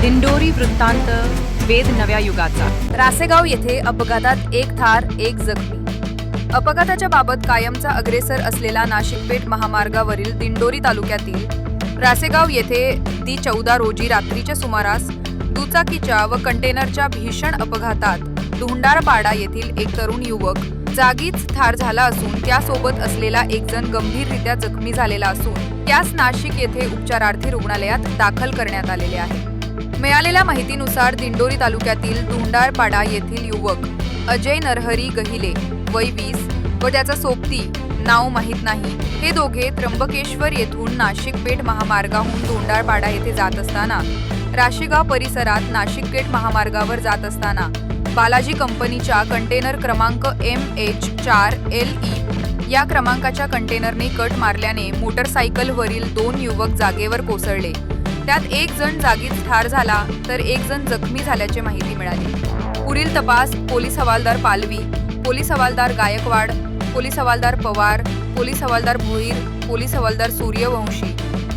दिंडोरी वृत्तांत वेद नव्या युगाचा. रासेगाव येथे अपघातात एक थार एक जखमी. अपघाताच्या बाबत कायमचा अग्रेसर असलेला नाशिकपेठ महामार्गावरील दिंडोरी तालुक्यातील रासेगाव येथे दी चौदा रोजी रात्रीच्या सुमारास दुचाकीच्या व कंटेनरच्या भीषण अपघातात धुंडारपाडा येथील एक तरुण युवक जागीच ठार झाला असून त्यासोबत असलेला एक जण गंभीररित्या जखमी झालेला असून त्यास नाशिक येथे उपचारार्थी रुग्णालयात दाखल करण्यात आलेले आहे. मिळालेल्या माहितीनुसार दिंडोरी तालुक्यातील धुंडाळपाडा येथील युवक अजय नरहरी गहिले वय वीस व त्याचा सोबती नाव माहीत नाही. हे दोघे त्र्यंबकेश्वर येथून नाशिक पेठ महामार्गाहून धोंडाळपाडा येथे जात असताना राशीगाव परिसरात नाशिक पेठ महामार्गावर जात असताना बालाजी कंपनीच्या कंटेनर क्रमांक एम एच चार एल ई या क्रमांकाच्या कंटेनरने कट मारल्याने मोटरसायकलवरील दोन युवक जागेवर कोसळले. त्यात एक जण जागीच ठार झाला तर एक जण जखमी झाल्याची माहिती मिळाली. पुढील तपास पोलीस हवालदार पालवी पोलीस हवालदार गायकवाड पोलीस हवालदार पवार पोलीस हवालदार भोईर पोलीस हवालदार सूर्यवंशी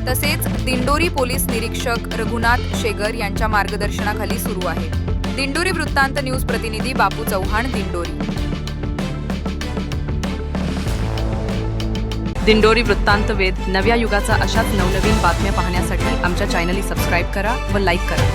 तसेच दिंडोरी पोलीस निरीक्षक रघुनाथ शेगर यांच्या मार्गदर्शनाखाली सुरू आहे. दिंडोरी वृत्तांत न्यूज प्रतिनिधी बापू चव्हाण दिंडोरी. दिंडोरी वृत्तांत वेद नव्या युगाचा अशाच नवनवीन बातम्या पाहण्यासाठी आमच्या चॅनलला सबस्क्राईब करा व लाईक करा.